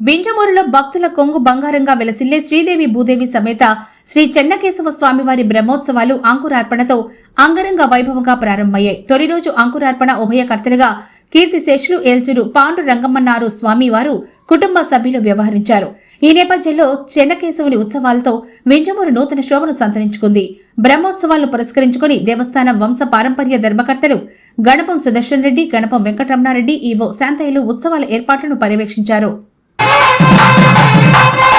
వింజమూరులో భక్తుల కొంగు బంగారంగా వెలసిల్లే శ్రీదేవి భూదేవి సమేత శ్రీ చెన్నకేశవ స్వామివారి బ్రహ్మోత్సవాలు అంకురార్పణతో అంగరంగ వైభవంగా ప్రారంభమయ్యాయి. తొలి రోజు అంకురార్పణ ఉభయకర్తలుగా కీర్తిశేషులు ఏల్చురు పాండు రంగమ్మన్నారు స్వామివారు కుటుంబ సభ్యులు వ్యవహరించారు. ఈ నేపథ్యంలో చెన్నకేశవుని ఉత్సవాలతో వింజమూరు నూతన శోభను సంతరించుకుంది. బ్రహ్మోత్సవాలను పురస్కరించుకుని దేవస్థానం వంశ పారంపర్య ధర్మకర్తలు గణపం సుదర్శన్ రెడ్డి గణపం వెంకటరమణారెడ్డి ఈవో శాంతయ్యలు ఉత్సవాల ఏర్పాట్లను పర్యవేక్షించారు. Oh,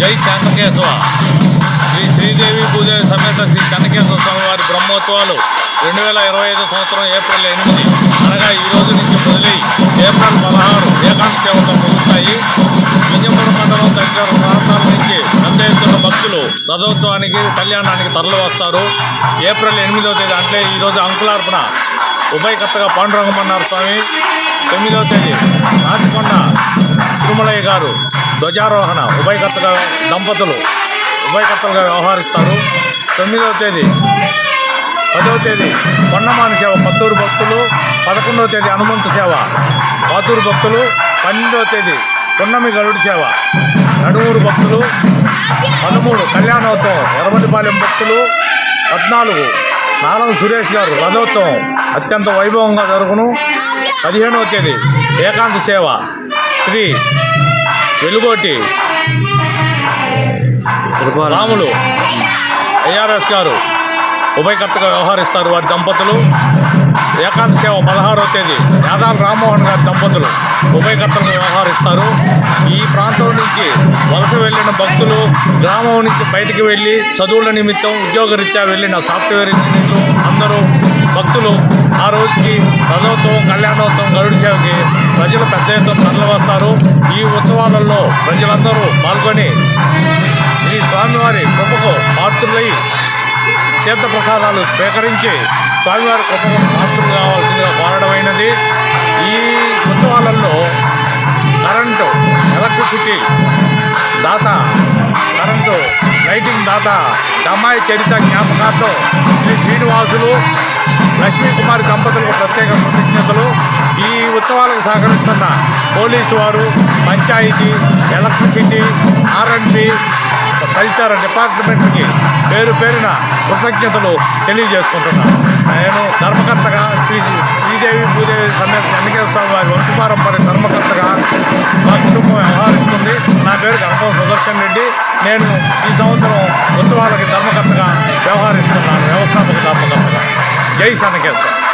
జై శాంతకేశవ. శ్రీ శ్రీదేవి పూజ సమేత శ్రీ చెన్నకేశవ స్వామి వారి బ్రహ్మోత్సవాలు రెండు వేల ఇరవై ఐదు సంవత్సరం ఏప్రిల్ ఎనిమిది. అనగా ఈ రోజు నుంచి మొదలై ఏప్రిల్ పదహారు ఏకాంత సేవతో ముగుస్తాయి. విజయపురం మండలం తదితర ప్రాంతాల నుంచి పెద్ద ఎత్తున భక్తులు రథోత్సవానికి కళ్యాణానికి తరలి వస్తారు ఏప్రిల్ ఎనిమిదవ తేదీ అంటే ఈరోజు అంకులార్పణ. ఉభయకర్తగా పాండురంగమన్నారు స్వామి. తొమ్మిదవ తేదీ నాతికొండ తిరుమలయ్య గారు ధ్వజారోహణ ఉభయకర్తగా దంపతులు ఉభయకర్తలుగా వ్యవహరిస్తారు. తొమ్మిదవ తేదీ పదవ తేదీ కొండమాని సేవ పత్తూరు భక్తులు పదకొండవ తేదీ హనుమంతు సేవ పాతూరు భక్తులు పన్నెండవ తేదీ పున్నమి గరుడి సేవ నడుమూరు భక్తులు పదమూడు కళ్యాణోత్సవం ఎర్రమల్లిపాలెం భక్తులు పద్నాలుగు నాలం సురేష్ గారు రథోత్సవం అత్యంత వైభవంగా జరుగును పదిహేనవ తేదీ ఏకాంత సేవ. శ్రీ వెలుగోటి రాములు ఐఆర్ఎస్ గారు ఉభయకర్తగా వ్యవహరిస్తారు వారి దంపతులు. ఏకాంత సేవ పదహారవ తేదీ. యాదాల రామ్మోహన్ గారి దంపతులు ఉభయకర్తలు వ్యవహరిస్తారు. ఈ ప్రాంతం నుంచి వలస వెళ్ళిన భక్తులు గ్రామం నుంచి బయటికి వెళ్ళి చదువుల నిమిత్తం ఉద్యోగరీత్యా వెళ్ళిన సాఫ్ట్వేర్ ఇంజనీర్లు అందరూ భక్తులు. ఆ రోజుకి రథోత్సవం కళ్యాణోత్సవం గరుడు సేవకి ప్రజలు పెద్ద ఎత్తున తరలివస్తారు. ఈ ఉత్సవాలలో ప్రజలందరూ పాల్గొని ఈ స్వామివారి కృపకు పాత్రులై తీర్థప్రసాదాలు స్వీకరించి స్వామివారి కృపకు పాత్రలు కావాల్సిందిగా కోరడమైనది ఈ ఉత్సవాలలో కరెంటు ఎలక్ట్రిసిటీ దాత కరెంటు లైటింగ్ దాత దమ్మాయి చరిత జ్ఞాపకార్థం శ్రీ శ్రీనివాసులు లక్ష్మీ కుమారి దంపతులకు ప్రత్యేక కృతజ్ఞతలు. ఈ ఉత్సవాలకు సహకరిస్తున్న పోలీసు వారు పంచాయతీ ఎలక్ట్రిసిటీ ఆర్ఎండ్బి తదితర డిపార్ట్మెంట్కి పేరు పేరున కృతజ్ఞతలు తెలియజేసుకుంటున్నాను. నేను ధర్మకర్తగా శ్రీ శ్రీదేవి భూదేవి సమేత చెన్నకేశ్వర స్వామి వారి వంశపారంపర్య ధర్మకర్తగా మా కుటుంబం వ్యవహరిస్తుంది. నా పేరు గణపతి సుదర్శన్ రెడ్డి. నేను ఈ సంవత్సరం ఉత్సవాలకి ధర్మకర్తగా వ్యవహరిస్తున్నాను. వ్యవస్థాపక ధర్మకర్తగా. జై సన్నకేశ్వర